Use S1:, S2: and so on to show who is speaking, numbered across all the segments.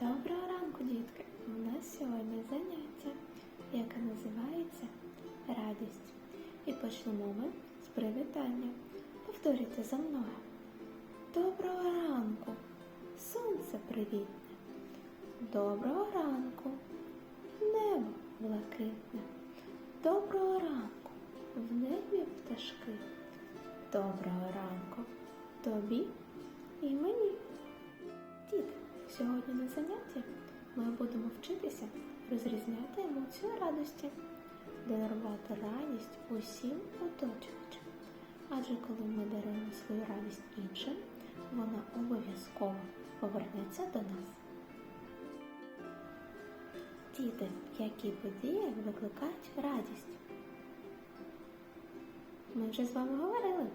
S1: Доброго ранку, дітки! У нас сьогодні заняття, яке називається Радість. І почнемо ми з привітання. Повторюйте за мною. Доброго ранку! Сонце привітне. Доброго ранку! Небо блакитне. Доброго ранку! В небі пташки. Доброго ранку тобі і мені. Діти, сьогодні на занятті ми будемо вчитися розрізняти емоцію радості, дарувати радість усім оточуючим. Адже коли ми даруємо свою радість іншим, вона обов'язково повернеться до нас. Діти, які події викликають радість? Ми вже з вами говорили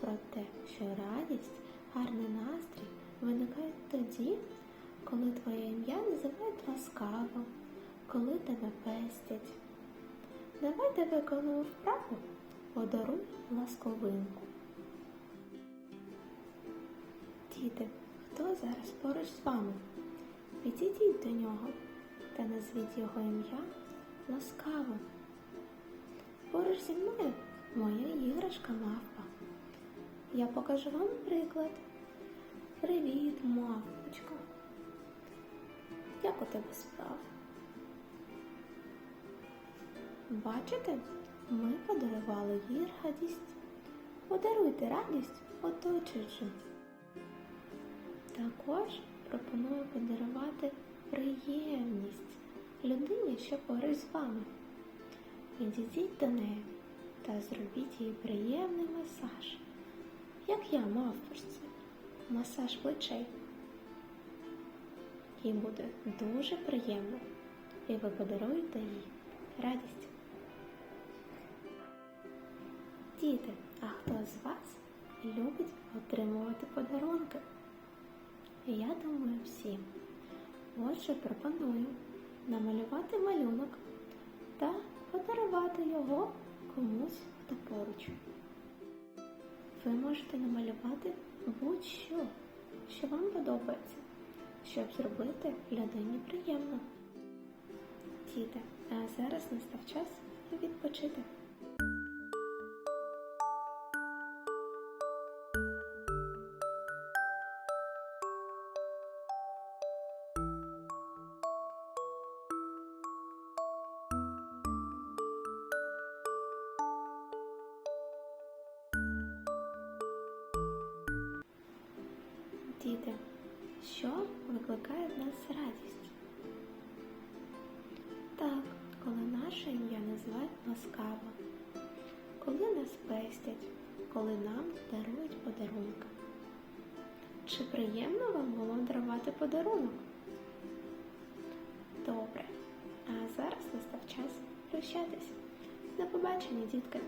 S1: про те, що радість, гарний настрій виникають тоді, коли твоє ім'я називають ласкаво, коли тебе пестять. Давайте виконуємо вправу подаруй ласковинку. Діти, хто зараз поруч з вами? Підійдіть до нього та назвіть його ім'я ласкаво. Поруч зі мною моя іграшка мавпа. Я покажу вам приклад. Привіт, мавпочка. Як у тебе справи? Бачите, ми подарували їй радість. Подаруйте радість оточуючим. Також пропоную подарувати приємність людині, що поруч з вами. Підійдіть до неї та зробіть їй приємний масаж, як я мавпочці, масаж плечей. Їй буде дуже приємно, і ви подаруєте їй радість. Діти, а хто з вас любить отримувати подарунки? Я думаю, всі. Отже, пропоную намалювати малюнок та подарувати його комусь хто поруч. Ви можете намалювати будь-що, що вам подобається, щоб зробити людині приємно. Діти, а зараз настав час відпочити. Діти, що викликає в нас радість? Так, коли наше ім'я називають ласкаво, коли нас пестять, коли нам дарують подарунки. Чи приємно вам було дарувати подарунок? Добре. А зараз настав час прощатися. До побачення, дітки!